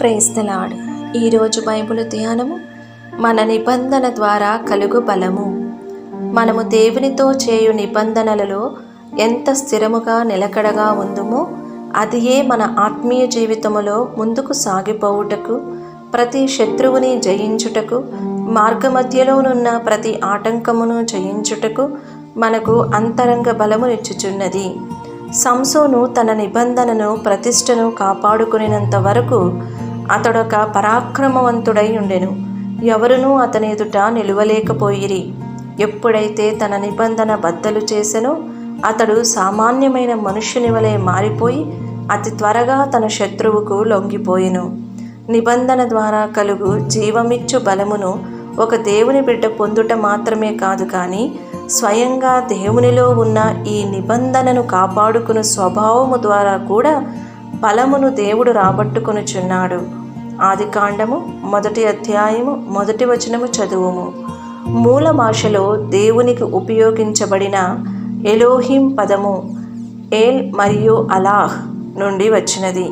ప్రేస్తలాడు ఈరోజు బైబుల్ ధ్యానము మన నిబంధన ద్వారా కలుగు బలము. మనము దేవునితో చేయు నిబంధనలలో ఎంత స్థిరముగా నిలకడగా ఉందుమో అదియే మన ఆత్మీయ జీవితములో ముందుకు సాగిపోవుటకు ప్రతి శత్రువుని జయించుటకు మార్గమధ్యలోనున్న ప్రతి ఆటంకమును జయించుటకు మనకు అంతరంగ బలమునిచ్చుచున్నది సంసోను తన నిబంధనను ప్రతిష్టను కాపాడుకునేంత వరకు అతడొక పరాక్రమవంతుడై ఉండెను. ఎవరునూ అతని ఎదుట నిలువలేకపోయిరి. ఎప్పుడైతే తన నిబంధన బద్దలు చేసెనో అతడు సామాన్యమైన మనుష్యుని వలె మారిపోయి అతి త్వరగా తన శత్రువుకు లొంగిపోయెను. నిబంధన ద్వారా కలుగు జీవమిచ్చు బలమును ఒక దేవుని బిడ్డ పొందుట మాత్రమే కాదు కానీ స్వయంగా దేవునిలో ఉన్న ఈ నిబంధనను కాపాడుకుని స్వభావము ద్వారా కూడా బలమును దేవుడు రాబట్టుకొనుచున్నాడు. ఆది కాండము మొదటి అధ్యాయము మొదటి వచనము చదువుము. మూల భాషలో దేవునికి ఉపయోగించబడిన ఎలోహిం పదము ఏల్ మరియు అలాహ్ నుండి వచ్చినది.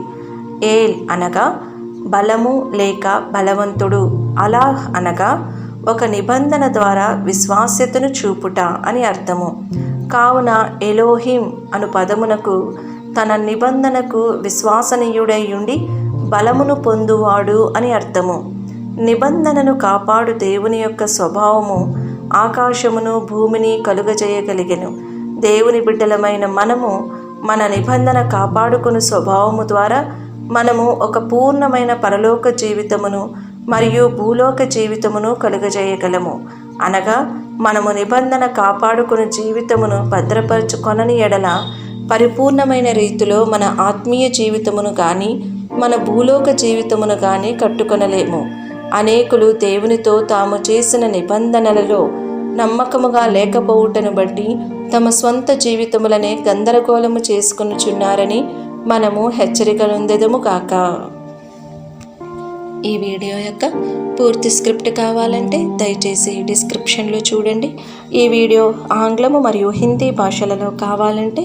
ఏల్ అనగా బలము లేక బలవంతుడు. అలాహ్ అనగా ఒక నిబంధన ద్వారా విశ్వాస్యతను చూపుట అని అర్థము. కావున ఎలోహిం అను పదమునకు తన నిబంధనకు విశ్వాసనీయుడై ఉండి బలమును పొందువాడు అని అర్థము. నిబంధనను కాపాడు దేవుని యొక్క స్వభావము ఆకాశమును భూమిని కలుగజేయగలిగెను. దేవుని బిడ్డలమైన మనము మన నిబంధన కాపాడుకుని స్వభావము ద్వారా మనము ఒక పూర్ణమైన పరలోక జీవితమును మరియు భూలోక జీవితమును కలుగజేయగలము. అనగా మనము నిబంధన కాపాడుకుని జీవితమును భద్రపరచుకొనని ఎడల పరిపూర్ణమైన రీతిలో మన ఆత్మీయ జీవితమును కానీ మన భూలోక జీవితమును కానీ కట్టుకొనలేము. అనేకులు దేవునితో తాము చేసిన నిబంధనలలో నమ్మకముగా లేకపోవుటను బట్టి తమ స్వంత జీవితములనే గందరగోళము చేసుకునిచున్నారని మనము హెచ్చరికలుందెదము కాక ఈ వీడియో యొక్క పూర్తి స్క్రిప్ట్ కావాలంటే దయచేసి డిస్క్రిప్షన్లో చూడండి. ఈ వీడియో ఆంగ్లము మరియు హిందీ భాషలలో కావాలంటే